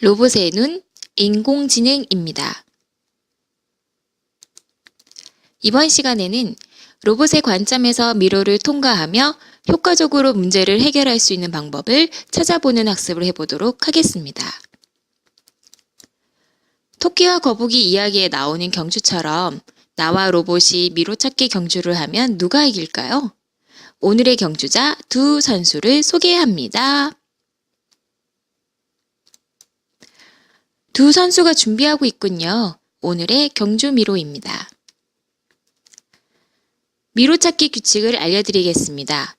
로봇의 눈, 인공지능입니다. 이번 시간에는 로봇의 관점에서 미로를 통과하며 효과적으로 문제를 해결할 수 있는 방법을 찾아보는 학습을 해보도록 하겠습니다. 토끼와 거북이 이야기에 나오는 경주처럼 나와 로봇이 미로 찾기 경주를 하면 누가 이길까요? 오늘의 경주자 두 선수를 소개합니다. 두 선수가 준비하고 있군요. 오늘의 경주 미로입니다. 미로 찾기 규칙을 알려드리겠습니다.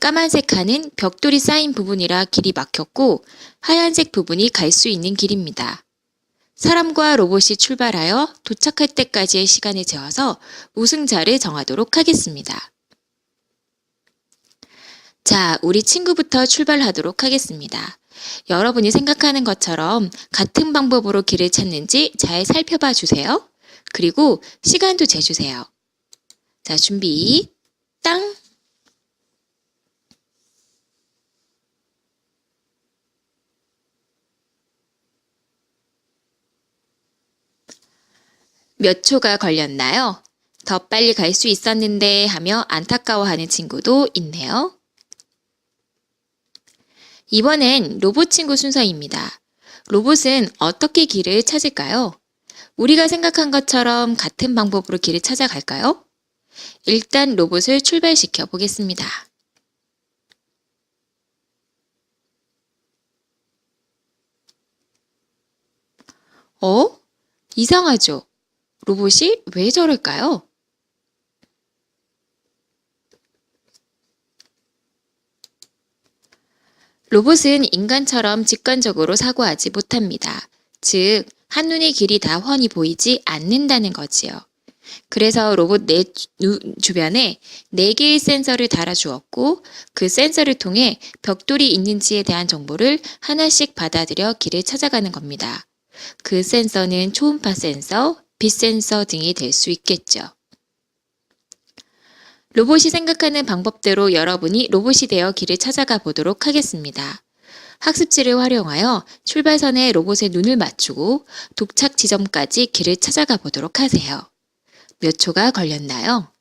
까만색 칸은 벽돌이 쌓인 부분이라 길이 막혔고 하얀색 부분이 갈 수 있는 길입니다. 사람과 로봇이 출발하여 도착할 때까지의 시간을 재어서 우승자를 정하도록 하겠습니다. 자, 우리 친구부터 출발하도록 하겠습니다. 여러분이 생각하는 것처럼 같은 방법으로 길을 찾는지 잘 살펴봐 주세요. 그리고 시간도 재주세요. 자, 준비, 땅! 몇 초가 걸렸나요? 더 빨리 갈 수 있었는데 하며 안타까워하는 친구도 있네요. 이번엔 로봇 친구 순서입니다. 로봇은 어떻게 길을 찾을까요? 우리가 생각한 것처럼 같은 방법으로 길을 찾아갈까요? 일단 로봇을 출발시켜 보겠습니다. 어? 이상하죠? 로봇이 왜 저럴까요? 로봇은 인간처럼 직관적으로 사고하지 못합니다. 즉, 한눈에 길이 다 훤히 보이지 않는다는 거지요. 그래서 로봇 내 주- 주변에 4개의 센서를 달아주었고 그 센서를 통해 벽돌이 있는지에 대한 정보를 하나씩 받아들여 길을 찾아가는 겁니다. 그 센서는 초음파 센서, 빛 센서 등이 될 수 있겠죠. 로봇이 생각하는 방법대로 여러분이 로봇이 되어 길을 찾아가 보도록 하겠습니다. 학습지를 활용하여 출발선에 로봇의 눈을 맞추고 도착 지점까지 길을 찾아가 보도록 하세요. 몇 초가 걸렸나요?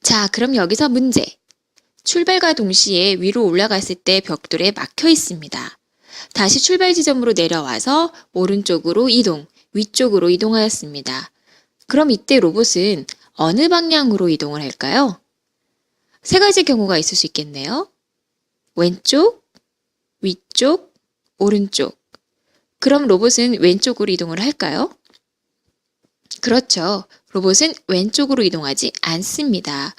자, 그럼 여기서 문제. 출발과 동시에 위로 올라갔을 때 벽돌에 막혀 있습니다. 다시 출발 지점으로 내려와서 오른쪽으로 이동, 위쪽으로 이동하였습니다. 그럼 이때 로봇은 어느 방향으로 이동을 할까요? 세 가지 경우가 있을 수 있겠네요. 왼쪽, 위쪽, 오른쪽. 그럼 로봇은 왼쪽으로 이동을 할까요? 그렇죠. 로봇은 왼쪽으로 이동하지 않습니다.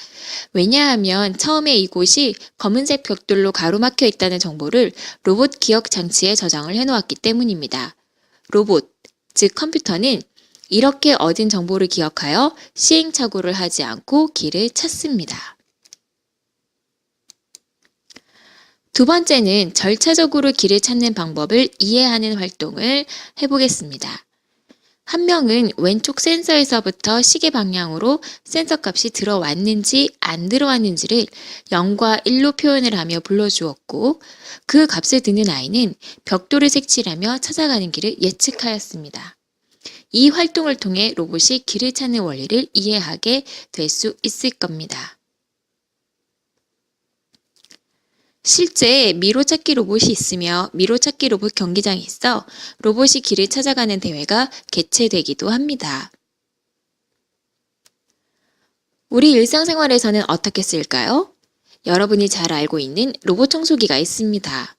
왜냐하면 처음에 이곳이 검은색 벽돌로 가로막혀 있다는 정보를 로봇 기억 장치에 저장을 해놓았기 때문입니다. 로봇, 즉 컴퓨터는 이렇게 얻은 정보를 기억하여 시행착오를 하지 않고 길을 찾습니다. 두 번째는 절차적으로 길을 찾는 방법을 이해하는 활동을 해보겠습니다. 한 명은 왼쪽 센서에서부터 시계 방향으로 센서 값이 들어왔는지 안 들어왔는지를 0과 1로 표현을 하며 불러주었고 그 값을 듣는 아이는 벽돌을 색칠하며 찾아가는 길을 예측하였습니다. 이 활동을 통해 로봇이 길을 찾는 원리를 이해하게 될 수 있을 겁니다. 실제 미로찾기 로봇이 있으며 미로찾기 로봇 경기장이 있어 로봇이 길을 찾아가는 대회가 개최되기도 합니다. 우리 일상생활에서는 어떻게 쓸까요? 여러분이 잘 알고 있는 로봇 청소기가 있습니다.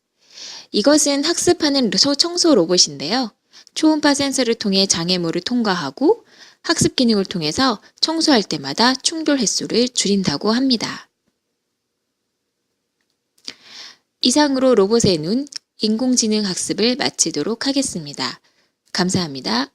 이것은 학습하는 로- 청소 로봇인데요. 초음파 센서를 통해 장애물을 통과하고 학습 기능을 통해서 청소할 때마다 충돌 횟수를 줄인다고 합니다. 이상으로 로봇의 눈, 인공지능 학습을 마치도록 하겠습니다. 감사합니다.